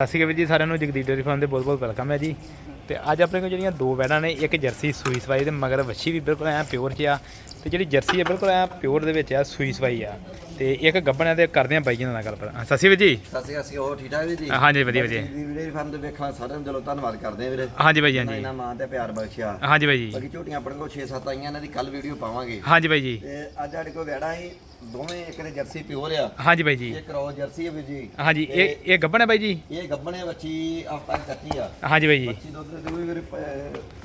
ਸਤਿ ਸ਼੍ਰੀ ਅਕਾਲ ਜੀ, ਸਾਰਿਆਂ ਨੂੰ ਜਗਦੀਪ ਡੇਰੀ ਫਾਰਮ ਦੇ ਬਹੁਤ ਬਹੁਤ ਵੈਲਕਮ ਹੈ ਜੀ। ਤੇ ਅੱਜ ਆਪਣੇ ਕੋਲ ਜਿਹੜੀਆਂ ਦੋ ਵੈੜਾਂ ਨੇ, ਇੱਕ ਜਰਸੀ ਸੂਈ ਸਵਾਈ ਦੇ ਮਗਰ ਵੱਛੀ ਵੀ ਬਿਲਕੁਲ ਐ ਪਿਓਰ ਜਿਹਾ ਤੇ ਜਿਹੜੀ ਜਰਸੀ ਹੈ ਬਿਲਕੁਲ ਐ ਪਿਓਰ ਦੇ ਵਿੱਚ ਆ ਸੂਈ ਸਵਾਈ ਆ। ਤੇ ਇੱਕ ਗੱਬਣ ਆ ਤੇ ਕਰਦੇ ਆ ਬਾਈ ਜੀ ਨਾਲ ਗੱਲ ਪਰ ਸਤਿ ਸ਼੍ਰੀ ਅਕਾਲ ਜੀ। ਅਕਾਲ ਜੀ ਹੋਰ ਠੀਕ ਠਾਕ ਵੀਰ ਜੀ ਹਾਂਜੀ ਵਧੀਆ ਵਧੀਆ। ਵੀਡੀਓ ਫਾਰਮ ਦੇ ਵੇਖਾਂ ਸਾਰਿਆਂ ਨੂੰ ਦਿਲੋਂ ਧੰਨਵਾਦ ਕਰਦੇ ਆ ਵੀਰੇ। ਹਾਂਜੀ ਬਾਈ ਜੀ ਹਾਂਜੀ। ਇਹਨਾਂ ਮਾਂ ਤੇ ਪਿਆਰ ਬਖਸ਼ਿਆ। ਹਾਂਜੀ ਬਾਈ ਜੀ। ਬਾਕੀ ਝੋਟੀਆਂ ਆਪਣੇ ਕੋਲ 6-7 ਆਈਆਂ ਇਹਨਾਂ ਦੀ ਕੱਲ ਵੀਡੀਓ ਪਾਵਾਂਗੇ। ਹਾਂਜੀ ਬਾਈ ਜੀ। ਤੇ ਅੱਜ ਸਾਡੇ ਕੋਲ ਵੈੜਾ ਹੀ ਦੋਵੇਂ ਇੱਕ ਦੇ ਜਰਸੀ ਪਿਓਰ ਆ। ਹਾਂਜੀ ਬਾਈ ਜੀ। ਇਹ ਕਰੋ ਜਰਸੀ ਹੈ ਵੀਰ ਜੀ। ਹਾਂਜੀ ਇਹ ਇਹ ਗੱਬਣ ਹੈ ਬਾਈ ਜੀ? ਇਹ ਗੱਬਣੇ ਬੱਚੀ ਹਫਤਾ ਕੱਚੀ ਆ। ਹਾਂਜੀ ਬਾਈ ਜੀ। ਬੱਚੀ ਦੁੱਧ ਦੇ ਦੂਗੀ ਵੀਰੇ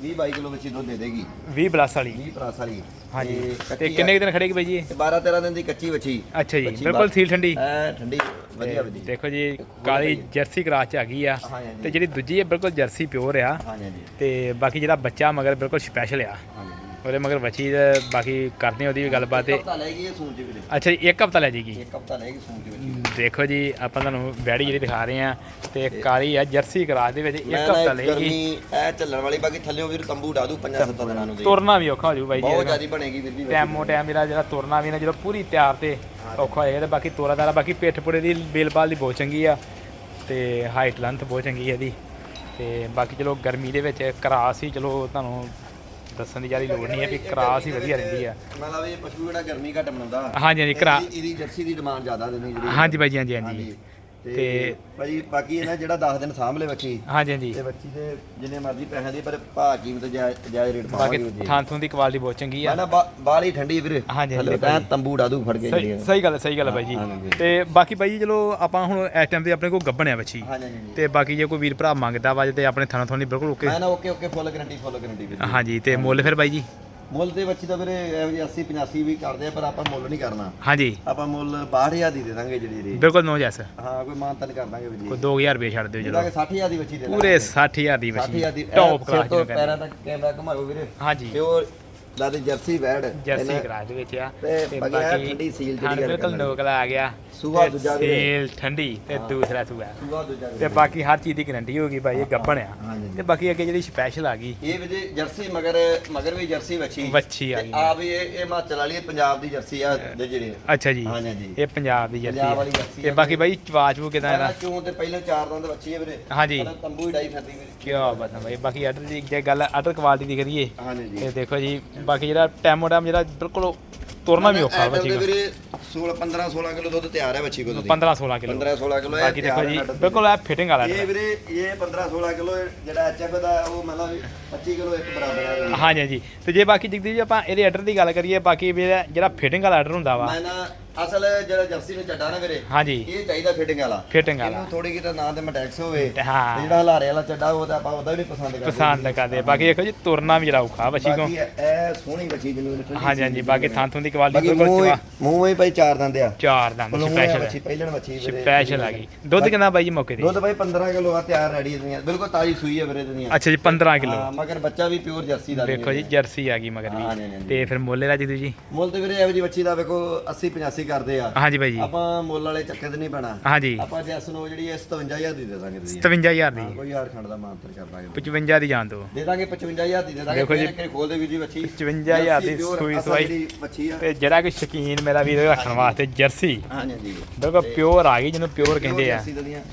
20 22 ਕਿਲੋ ਬੱਚੀ ਦੁੱਧ ਦੇ ਦੇਗੀ। 20 ਪਲੱਸ ਵਾਲੀ। 20 ਪਰਾਸ ਵਾਲੀ। ਹਾਂਜੀ। ਤੇ ਤੇ ਕੱਚੀ ਕਿੰਨੇ ਕੁ ਦਿਨ ਖੜੇਗੀ ਬਾਈ ਜੀ? ਇਹ? 12 13 ਦਿਨ ਦੀ ਕੱਚੀ ਬੱਚੀ ਅੱਛਾ ਜੀ ਬਿਲਕੁਲ ਬਾਹਰ- ਸੀਲ ਠੰਡੀ। ਐ ਠੰਡੀ ਵਧੀਆ ਵਧੀਆ ਦੇਖੋ ਜੀ ਕਾਲੀ ਜਰਸੀ ਕਰਾਸ ਚ ਆ ਗਈ ਆ। ਤੇ ਜਿਹੜੀ ਦੂਜੀ ਹੈ ਬਿਲਕੁਲ ਜਰਸੀ ਪਿਓਰ ਆ। ਹਾਂਜੀ ਹਾਂਜੀ ਤੇ ਬਾਕੀ ਜਿਹੜਾ ਬੱਚਾ ਮਗਰ ਬਿਲਕੁਲ ਸਪੈਸ਼ਲ ਆ। ਹਾਂਜੀ ਉਹਦੇ ਮਗਰ ਬੱਚੀ ਤੇ ਬਾਕੀ ਕਰਦੇ ਆ ਉਹਦੀ ਵੀ ਗੱਲਬਾਤ ਤੇ ਹਫਤਾ ਲੈ ਗਈ ਇਹ ਸੂਣ ਚ ਵੀਰੇ। ਅੱਛਾ ਜੀ ਇੱਕ ਹਫਤਾ ਲੈ ਜੇਗੀ? ਇੱਕ ਹਫਤਾ ਲੈ ਗਈ ਸੂਣ ਚ ਦੇਖੋ ਜੀ ਆਪਾਂ ਤੁਹਾਨੂੰ ਬੈੜੀ ਜਿਹੜੀ ਦਿਖਾ ਰਹੇ ਆ ਤੇ ਕਾਲੀ ਆ ਜਰਸੀ ਕਰਾਸ ਦੇ ਵਿੱਚ ਇੱਕ ਮੈਂ ਨਾ ਹਫਤਾ ਇੱਕ ਲਏਗੀ ਗਰਮੀ ਐ ਚੱਲਣ ਵਾਲੀ ਬਾਕੀ ਥੱਲਿਓ ਵੀਰ ਤੰਬੂ ਡਾ ਦੂ ਪੰਜਾਂ ਸੱਤਾਂ ਦਿਨਾਂ ਨੂੰ ਦੇ। ਤੁਰਨਾ ਵੀ ਔਖਾ ਹੋ ਜੂ ਬਾਈ ਜੀ ਬਹੁਤ ਜ਼ਿਆਦੀ ਬਣੇਗੀ ਵੀਰ ਜੀ ਟਾਈਮੋ ਟਾਈਮ ਮੇਰਾ ਜਿਹੜਾ ਤੁਰਨਾ ਵੀ ਨਾ ਜਦੋਂ ਪੂਰੀ ਤਿਆਰ ਤੇ ਔਖਾ ਹੋਏਗਾ ਤੇ ਬਾਕੀ ਤੋਰਾ ਦਾਰਾ ਬਾਕੀ ਪਿੱਠ ਪੁੜੇ ਦੀ ਬੇਲਬਾਲ ਦੀ ਬਹੁਤ ਚੰਗੀ ਆ ਤੇ ਹਾਈਟ ਲੈਂਥ ਬਹੁਤ ਚੰਗੀ ਹੈ ਇਹਦੀ। ਤੇ ਬਾਕੀ ਚਲੋ ਗਰਮੀ ਦੇ ਵਿੱਚ ਕਰਾਸ ਹੀ ਚਲੋ ਤੁਹਾਨੂੰ ਦੱਸਣ ਦੀ ਜ਼ਿਆਦਾ ਲੋੜ ਨਹੀਂ ਹੈ ਵੀ ਕਰਾਸ ਹੀ ਵਧੀਆ ਰਹਿੰਦੀ ਆ। ਮਤਲਬ ਇਹ ਪਸ਼ੂ ਜਿਹੜਾ ਗਰਮੀ ਘੱਟ ਬਣਾਉਂਦਾ ਹਾਂਜੀ ਹਾਂਜੀ ਕਰਾ ਇਹਦੀ- ਜਰਸੀ ਦੀ ਡਿਮਾਂਡ ਜ਼ਿਆਦਾ ਦਿੰਦੀ ਜਿਹੜੀ ਹਾਂਜੀ ਬਾਈ ਜੀ ਹਾਂਜੀ। ਹਾਂਜੀ। ਤੇ ਭਾਜੀ ਬਾਕੀ ਇਹਨਾਂ ਜਿਹੜਾ 10 ਦਿਨ ਸਾਂਭ ਲੈ ਬੱਚੀ ਹਾਂਜੀ ਹਾਂਜੀ। ਤੇ ਬੱਚੀ ਦੇ ਜਿੰਨੇ ਮਰਜ਼ੀ ਪੈਸਿਆਂ ਦੀ ਪਰ ਭਾਅ ਕੀਮਤ ਜਾਇਜ਼ ਰੇਟ ਬਾਕੀ ਪਾਵਾਂਗੇ ਜੀ। ਥਾਂ ਥੂੰ ਦੀ ਕੁਆਲਿਟੀ ਬਹੁਤ ਚੰਗੀ ਆ। ਨਾ ਬਾ- ਬਾਹਲੀ ਠੰਡੀ ਵੀਰ। ਹਾਂਜੀ, ਹਾਂਜੀ, ਤਾਂ ਤੰਬੂ ਡਾ ਦੂ ਫੜ ਕੇ ਜਿਹੜੀ ਸਹੀ ਸਹੀ ਗੱਲ ਹੈ ਸਹੀ ਗੱਲ ਹੈ ਬਾਈ ਜੀ। ਹਾਂਜੀ। ਤੇ ਬਾਕੀ ਬਾਈ ਜੀ ਚਲੋ ਆਪਾਂ ਹੁਣ ਇਸ ਟਾਈਮ ਤੇ ਆਪਣੇ ਕੋਲ ਗੱਬਣ ਆ ਬੱਚੀ। ਹਾਂਜੀ ਹਾਂਜੀ। ਤੇ ਬਾਕੀ ਜੇ ਕੋਈ ਵੀਰ ਭਰਾ ਮੰਗਦਾ ਵਾ ਤੇ ਆਪਣੇ ਥਾਣਾ ਥੋਣੀ ਬਿਲਕੁਲ ਓਕੇ। ਮੈਂ ਨਾ okay okay full guarantee full guarantee ਵੀਰ ਹਾਂਜੀ ਤੇ ਮੁੱਲ ਫਿਰ ਬਾਈ ਜੀ? ਮੁੱਲ ਦੇ ਬੱਚੀ ਤਾਂ ਵੀਰੇ ਇਹੋ ਜਿਹੀ 80 85 ਵੀ ਕਰਦੇ ਆ ਪਰ ਆਪਾਂ ਮੁੱਲ ਨਹੀਂ ਕਰਨਾ। ਹਾਂਜੀ। ਆਪਾਂ ਮੁੱਲ 62000 ਦੀ ਦੇ ਦਾਂਗੇ ਜਿਹੜੀ ਜਿਹੜੀ ਬਿਲਕੁਲ ਨੋ ਜੈਸ। ਹਾਂ ਕੋਈ ਮਾਨਤਨ ਕਰ ਦਾਂਗੇ ਵੀਰ ਜੀ। ਕੋਈ 2000 ਰੁਪਏ ਛੱਡ ਦਿਓ ਜਿਹੜਾ ਚਲੋ ਕਿ 60000 ਦੀ ਬੱਚੀ ਦੇ ਪੂਰੇ 60000 ਦੀ 60000 ਦੀ ਟੌਪ ਕਲਾਸ ਤੋਂ ਪੈਰਾਂ ਤੱਕ ਕੈਮਰਾ ਘੁਮਾਓ ਵੀਰੇ। ਹਾਂਜੀ। ਦਾਦੀ ਜਰਸੀ ਵੈੜ ਜਰਸੀ ਦੇ ਵਿੱਚ ਆ। ਤੇ ਬਾਕੀ ਠੰਡੀ ਸੀਲ ਜਿਹੜੀ ਹਾਂ ਗੱਲ ਬਿਲਕੁਲ। ਨੋਕਲਾ ਆ ਗਿਆ ਸੂਆ ਦੂਜਾ। ਸੀਲ ਠੰਡੀ ਤੇ ਦੂਸਰਾ ਸੂਆ। ਸੂਆ ਦੂਜਾ ਤੇ। ਬਾਕੀ ਹਰ ਚੀਜ਼ ਦੀ ਗਾਰੰਟੀ ਹੋਗੀ ਭਾਈ ਇਹ ਗੱਬਣ ਆ। ਤੇ ਬਾਕੀ ਅੱਗੇ ਜਿਹੜੀ ਸਪੈਸ਼ਲ ਆ ਗਈ। ਇਹ ਵੀ ਜੀ ਜਰਸੀ ਮਗਰ ਮਗਰ ਵੀ ਜਰਸੀ ਬੱਚੀ ਵੱਛੀ ਆ ਗਈ। ਆ ਵੀ ਇਹ ਇਹ ਹਿਮਾਚਲ ਵਾਲੀ ਪੰਜਾਬ ਦੀ ਜਰਸੀ ਆ ਦੇ ਜਿਹੜੇ। ਅੱਛਾ ਜੀ। ਹਾਂਜੀ ਹਾਂਜੀ ਇਹ ਪੰਜਾਬ ਦੀ ਜਰਸੀ ਤੇ। ਬਾਕੀ ਬਾਈ ਚਵਾਚ ਉਹ ਕਿਦਾਂ ਇਹਦਾ ਕਿਉਂ ਤੇ ਪਹਿਲਾਂ ਚਾਰ ਦੰਦ ਬੱਚੀ ਹੈ ਵੀਰੇ। ਹਾਂਜੀ ਪਰ ਤੰਬੂ ਹੀ ਡਾਈ ਫਿਰਦੀ ਵੀਰੇ। ਕੀ ਬਾਤ ਹੈ ਬਾਈ ਬਾਕੀ ਆਰਡਰ ਦੀ ਜੇ ਗੱਲ ਆਰਡਰ ਕੁਆਲਿਟੀ ਦੀ ਕਰੀਏ। ਹਾਂਜੀ ਜੀ। ਤੇ ਦੇਖੋ ਜੀ ਬਾਕੀ ਜਿਹੜਾ ਟੈਮੋ ਟੈਮ ਜਿਹੜਾ ਬਿਲਕੁਲ ਤੁਰਨਾ ਵੀ ਔਖਾ ਬੱਚੀ ਕੋਲ ਤੇ ਵੀਰੇ 16 15 16 ਕਿਲੋ ਦੁੱਧ ਤਿਆਰ ਹੈ ਬੱਚੀ ਕੋਲ 15 16 ਕਿਲੋ। 15 16 ਕਿਲੋ ਬਾਕੀ ਦੇਖੋ ਜੀ ਬਿਲਕੁਲ ਇਹ ਫਿਟਿੰਗ ਵਾਲਾ ਇਹ ਵੀਰੇ ਇਹ 15 16 ਕਿਲੋ ਜਿਹੜਾ ਐਚਐਫ ਦਾ ਉਹ ਮਤਲਬ 25 ਕਿਲੋ ਇੱਕ ਬਰਾਬਰ ਹੈ। ਹਾਂਜੀ ਹਾਂਜੀ। ਤੇ ਜੇ ਬਾਕੀ ਜਗਦੀਪ ਜੀ ਆਪਾਂ ਇਹਦੇ ਆਰਡਰ ਦੀ ਗੱਲ ਕਰੀਏ ਬਾਕੀ ਜਿਹੜਾ ਫਿਟਿੰਗ ਵਾਲਾ ਆਰਡਰ ਹੁੰਦਾ ਵਾ। ਮੈਂ ਨਾ ਅਸਲ ਜਿਹੜਾ ਜਰਸੀ ਨੂੰ ਚੱਡਾ ਨਾ ਵੀਰੇ ਹਾਂਜੀ। ਇਹ ਚਾਹੀਦਾ ਫਿਟਿੰਗ ਵਾਲਾ। ਫਿਟਿੰਗ ਵਾਲਾ। ਇਹਨੂੰ ਥੋੜੀ ਕਿਤਾ ਨਾ ਤੇ ਮਟੈਕਸ ਹੋਵੇ ਹਾਂ। ਜਿਹੜਾ ਹਲਾਰੇ ਵਾਲਾ ਚੱਡਾ ਉਹ ਤਾਂ ਆਪਾਂ ਉਹਦਾ ਵੀ ਨਹੀਂ ਪਸੰਦ ਕਰਦੇ। ਪਸੰਦ ਕਰਦੇ। ਬਾਕੀ ਦੇਖੋ ਜੀ ਤੁਰਨਾ ਵੀ ਜਿਹੜਾ ਔਖਾ ਬੱਚੀ ਕੋ ਬਾਕੀ ਇਹ ਸੋਹਣੀ ਬੱਚੀ ਜਿਹਨੂੰ ਹਾਂਜੀ ਹਾਂਜੀ। ਬਾਕੀ ਥਾਂ ਥੂੰ ਦੀ ਕੁਆਲਿਟੀ ਬਿਲਕੁਲ ਮੂੰਹ ਚਵਾ ਹੀ- ਮੂੰਹ ਹੀ ਭਾਈ ਚਾਰ ਦੰਦ ਆ। ਚਾਰ ਦੰਦ ਸਪੈਸ਼ਲ ਬੱਚੀ ਪਹਿਲਣ ਬੱਚੀ ਵੀਰੇ ਸਪੈਸ਼ਲ ਆ ਗਈ। ਦੁੱਧ ਕਿੰਨਾ ਬਾਈ ਜੀ ਮੌਕੇ ਤੇ? ਦੁੱਧ ਭਾਈ 15 ਕਿਲੋ ਆ ਤਿਆਰ ਰੈਡੀ ਦੁਨੀਆ ਬਿਲਕੁਲ ਤਾਜ਼ੀ ਸੂਈ ਹੈ ਵੀਰੇ ਦੁਨੀਆ ਅੱਛਾ ਜੀ 15 ਕਿਲੋ। ਹਾਂ ਮਗਰ ਬੱਚਾ ਵੀ ਪਿਓਰ ਜਰਸੀ ਦਾ ਦੇਖੋ ਜੀ ਜਰਸੀ ਆ ਗਈ ਮਗਰ ਵੀ। ਤੇ ਫਿਰ ਮੁੱਲ ਇਹਦਾ ਜੀ ਜੀ ਮੁੱਲ ਤੇ ਵੀਰੇ ਇਹੋ ਜੀ ਬੱਚੀ ਦਾ ਵੇਖੋ 80 85 ਕਰਦੇ ਆ। ਹਾਂਜੀ ਬਾਈ ਜੀ। ਆਪਾਂ ਮੁੱਲ ਵਾਲੇ ਚੱਕੇ ਤੇ ਨਹੀਂ ਪੈਣਾ। ਹਾਂਜੀ। ਆਪਾਂ ਜੈਸ ਨੂੰ ਜਿਹੜੀ ਇਹ 57000 ਦੀ ਦੇ ਦਾਂਗੇ ਤੁਸੀਂ। 57000 ਦੀ। ਕੋਈ ਯਾਰ ਖੰਡ ਦਾ ਮਾਨਤਰ ਕਰ ਦਾਂਗੇ। 55 ਦੀ ਜਾਣ ਦੋ ਦੇ ਦਾਂਗੇ 55000 ਦੀ ਦੇ ਦਾਂਗੇ ਦੇਖੋ ਜੀ, ਖੋਲ ਦੇ ਵੀ ਜੀ ਬੱਚੀ 55000 ਦੀ ਸੂਈ ਸਵਾਈ। ਤੇ ਜਿਹੜਾ ਕੋਈ ਸ਼ਕੀਨ ਮੇਰਾ ਵੀਰ ਰੱਖਣ ਵਾਸਤੇ ਜਰਸੀ। ਹਾਂਜੀ ਜੀ ਬਿਲਕੁਲ ਪਿਓਰ ਆ ਗਈ ਜਿਹਨੂੰ ਪਿਓਰ ਕਹਿੰਦੇ ਆ।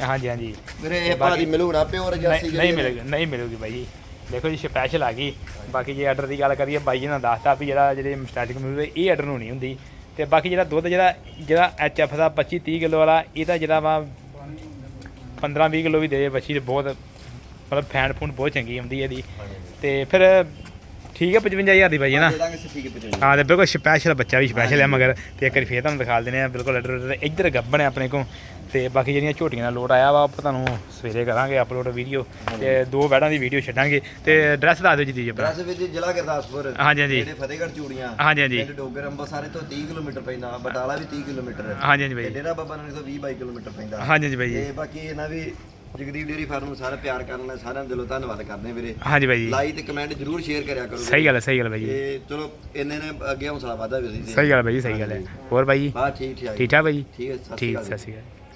ਹਾਂਜੀ ਹਾਂਜੀ। ਵੀਰੇ ਇਹ ਭਾਜੀ ਮਿਲੂ ਨਾ ਪਿਓਰ ਜਰਸੀ ਨਹੀਂ ਮਿਲੇਗੀ ਨਹੀਂ ਮਿਲੂਗੀ ਬਾਈ ਜੀ। ਦੇਖੋ ਜੀ ਸਪੈਸ਼ਲ ਆ ਗਈ। ਬਾਕੀ ਜੇ ਆਰਡਰ ਦੀ ਗੱਲ ਕਰੀਏ ਬਾਈ ਜੀ ਨੇ ਦੱਸਤਾ ਵੀ ਜਿਹੜਾ ਜਿਹੜੇ ਸਟਾਰਟਿੰਗ ਮਿਲੂ ਇਹ ਆਰਡਰ ਨੂੰ ਨਹੀਂ ਹੁੰਦੀ। ਤੇ ਬਾਕੀ ਜਿਹੜਾ ਦੁੱਧ ਜਿਹੜਾ ਜਿਹੜਾ ਐਚਐਫ ਦਾ 25 30 ਕਿਲੋ ਵਾਲਾ ਇਹਦਾ ਜਿਹੜਾ ਵਾ 15 20 ਕਿਲੋ ਵੀ ਦੇ ਬੱਚੀ ਤੇ ਬਹੁਤ ਮਤਲਬ ਫੈਨ ਫੂਨ ਬਹੁਤ ਚੰਗੀ ਆਉਂਦੀ ਹੈ ਇਹਦੀ। ਤੇ ਫਿਰ ਠੀਕ ਹੈ 55000 ਦੀ ਬਾਈ ਹੈ ਨਾ? ਦੇ ਦਾਂਗੇ ਠੀਕ ਹੈ 55 ਹਾਂ ਤੇ ਬਿਲਕੁਲ ਸਪੈਸ਼ਲ ਬੱਚਾ ਵੀ ਸਪੈਸ਼ਲ ਹੈ ਮਗਰ। ਤੇ ਇੱਕ ਵਾਰੀ ਫੇਰ ਤੁਹਾਨੂੰ ਦਿਖਾ ਦਿੰਦੇ ਆ ਬਿਲਕੁਲ ਆਰਡਰ ਇੱਧਰ ਗੱਬਣ ਹੈ ਆਪਣੇ ਕੋਲ। ਤੇ ਬਾਕੀ ਜਿਹੜੀਆਂ ਝੋਟੀਆਂ ਦਾ ਲੋਡ ਆਇਆ ਵਾ ਆਪਾਂ ਤੁਹਾਨੂੰ ਸਵੇਰੇ ਕਰਾਂਗੇ ਅਪਲੋਡ ਵੀਡੀਓ ਤੇ ਦੋ ਵੈੜਾਂ ਦੀ ਵੀਡੀਓ ਛੱਡਾਂਗੇ। ਤੇ ਐਡਰੈਸ ਦੱਸ ਦਿਓ ਜੀ ਦੀ ਆਪਣਾ। ਬਰਸ ਵਿੱਚ ਜ਼ਿਲ੍ਹਾ ਗੁਰਦਾਸਪੁਰ। ਹਾਂਜੀ, ਹਾਂਜੀ। ਜਿਹੜੇ ਫਤਿਹਗੜ੍ਹ ਚੂੜੀਆਂ ਹਾਂਜੀ, ਹਾਂਜੀ। ਪਿੰਡ ਡੋਗਰ ਅੰਬਰਸਰ ਤੋਂ 30 ਕਿਲੋਮੀਟਰ ਪੈਂਦਾ ਬਟਾਲਾ ਵੀ 30 ਕਿਲੋਮੀਟਰ। ਹੈ ਹਾਂਜੀ ਹਾਂਜੀ ਤੇ ਬਾਈ ਡੇਰਾ ਬਾਬਾ ਨਾਨਕ ਤੋਂ 20 22 ਕਿਲੋਮੀਟਰ ਪੈਂਦਾ। ਹਾਂਜੀ ਹਾਂਜੀ ਬਾਈ ਜੀ। ਤੇ ਬਾਕੀ ਇਹਨਾਂ ਵੀ ਜਗਦੀਪ ਡੇਰੀ ਫਾਰਮ ਨੂੰ ਸਾਰਾ ਪਿਆਰ ਕਰਨ ਲਈ ਸਾਰਿਆਂ ਦਿਲੋਂ ਧੰਨਵਾਦ ਕਰਦੇ ਹਾਂ ਵੀਰੇ। ਹਾਂਜੀ ਬਾਈ ਜੀ। ਲਾਈਕ ਤੇ ਕਮੈਂਟ ਜਰੂਰ ਸ਼ੇਅਰ ਕਰਿਆ ਕਰੋ ਸਹੀ ਗੱਲ ਹੈ ਸਹੀ ਗੱਲ ਬਾਈ ਜੀ। ਤੇ ਚਲੋ ਇੰਨੇ ਨੇ ਅੱਗੇ ਹੌਸਲਾ ਵਾਧਾ ਵੀ ਅਸੀਂ। ਸਹੀ ਗੱਲ ਬਾਈ ਜੀ ਸਹੀ ਗੱਲ ਹੈ। ਹੋਰ ਬਾਈ ਜੀ? ਬਾ ਠੀਕ ਠਾਕ ਠੀਕ ਠਾਕ ਬਾਈ ਜੀ? ਠੀਕ ਹੈ ਸਤਿ ਸ਼੍ਰੀ ਠੀਕ ਅਕਾਲ ਸਤਿ ਸ਼੍ਰੀ ਅਕਾਲ।